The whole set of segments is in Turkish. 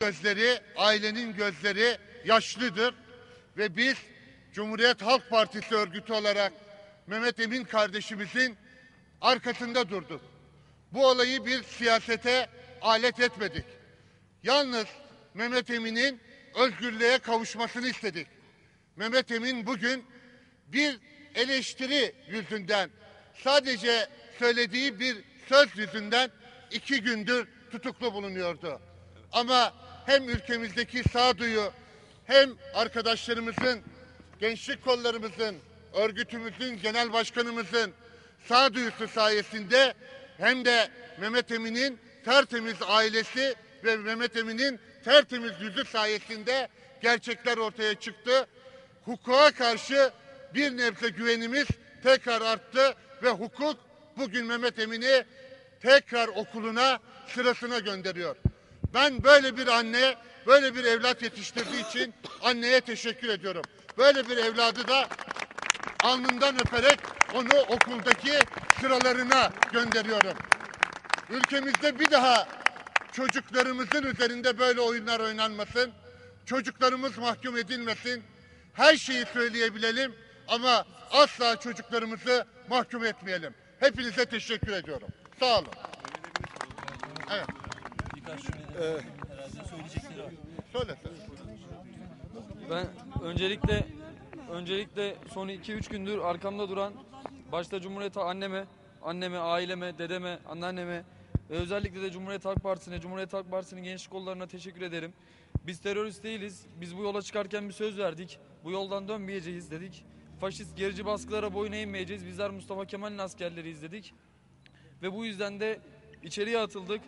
gözleri, ailenin gözleri yaşlıdır ve biz Cumhuriyet Halk Partisi örgütü olarak Mehmet Emin kardeşimizin arkasında durduk. Bu olayı bir siyasete alet etmedik. Yalnız Mehmet Emin'in özgürlüğe kavuşmasını istedik. Mehmet Emin bugün bir eleştiri yüzünden sadece söylediği bir söz yüzünden iki gündür tutuklu bulunuyordu. Ama hem ülkemizdeki sağduyu hem arkadaşlarımızın, gençlik kollarımızın, örgütümüzün, genel başkanımızın sağduyusu sayesinde hem de Mehmet Emin'in tertemiz ailesi ve Mehmet Emin'in tertemiz yüzü sayesinde gerçekler ortaya çıktı. Hukuka karşı bir nebze güvenimiz tekrar arttı ve hukuk bugün Mehmet Emin'i tekrar okuluna sırasına gönderiyor. Ben böyle bir anne, böyle bir evlat yetiştirdiği için anneye teşekkür ediyorum. Böyle bir evladı da alnından öperek onu okuldaki sıralarına gönderiyorum. Ülkemizde bir daha çocuklarımızın üzerinde böyle oyunlar oynanmasın. Çocuklarımız mahkum edilmesin. Her şeyi söyleyebilelim ama asla çocuklarımızı mahkum etmeyelim. Hepinize teşekkür ediyorum. Sağ olun. Evet. Söyle sen. Ben öncelikle öncelikle son 2-3 gündür arkamda duran başta Cumhuriyet anneme, anneme, aileme, dedeme, anneanneme ve özellikle de Cumhuriyet Halk Partisi'ne, Cumhuriyet Halk Partisi'nin gençlik kollarına teşekkür ederim. Biz terörist değiliz. Biz bu yola çıkarken bir söz verdik. Bu yoldan dönmeyeceğiz dedik. Faşist gerici baskılara boyun eğmeyeceğiz. Bizler Mustafa Kemal'in askerleriyiz dedik. Ve bu yüzden de içeriye atıldık.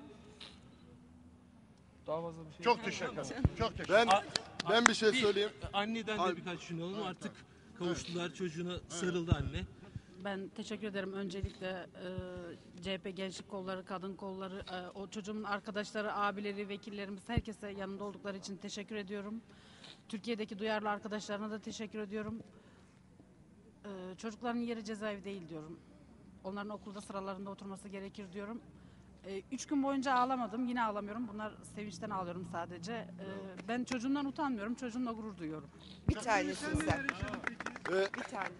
Daha fazla bir şey Çok teşekkür ederim. Çok teşekkür Ben A- ben bir şey Bir- söyleyeyim. Anneden de birkaç cümle alalım. Artık kavuştular. Çocuğuna sarıldı anne. Ben teşekkür ederim öncelikle e, CHP Gençlik Kolları, Kadın Kolları, e, o çocuğumun arkadaşları, abileri, vekillerimiz herkese yanında oldukları için teşekkür ediyorum. Türkiye'deki duyarlı arkadaşlarına da teşekkür ediyorum. E, çocukların yeri cezaevi değil diyorum. Onların okulda sıralarında oturması gerekir diyorum. E, üç gün boyunca ağlamadım, yine ağlamıyorum. Bunlar sevinçten ağlıyorum sadece. E, ben çocuğumdan utanmıyorum, çocuğumla gurur duyuyorum. Bir tanesin sen. Ee, Bir tanesin.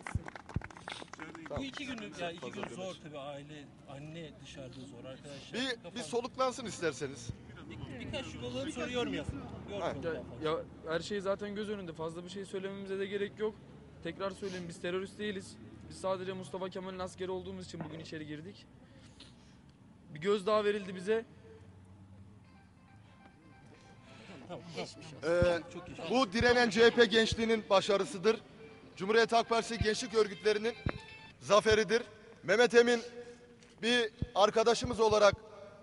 Bu iki günlük ya iki gün zor tabii aile, anne dışarıda zor arkadaşlar. bir Kafam- bir soluklansın isterseniz. Bir- birkaç cümle alalım sonra yorum yapın. Yorum Ha. yapın Ya, fazla. ya her şey zaten göz önünde. Fazla bir şey söylememize de gerek yok. Tekrar söyleyeyim biz terörist değiliz. Biz sadece Mustafa Kemal'in askeri olduğumuz için bugün içeri girdik. Bir gözdağı verildi bize. Ee, bu direnen CHP gençliğinin başarısıdır. Cumhuriyet Halk Partisi gençlik örgütlerinin zaferidir. Mehmet Emin bir arkadaşımız olarak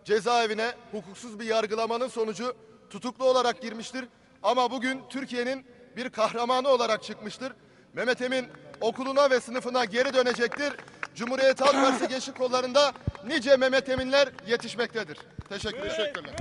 cezaevine hukuksuz bir yargılamanın sonucu tutuklu olarak girmiştir. Ama bugün Türkiye'nin bir kahramanı olarak çıkmıştır. Mehmet Emin okuluna ve sınıfına geri dönecektir. Cumhuriyet Halk Partisi gençlik kollarında nice Mehmet Eminler yetişmektedir. Teşekkür. Teşekkürler.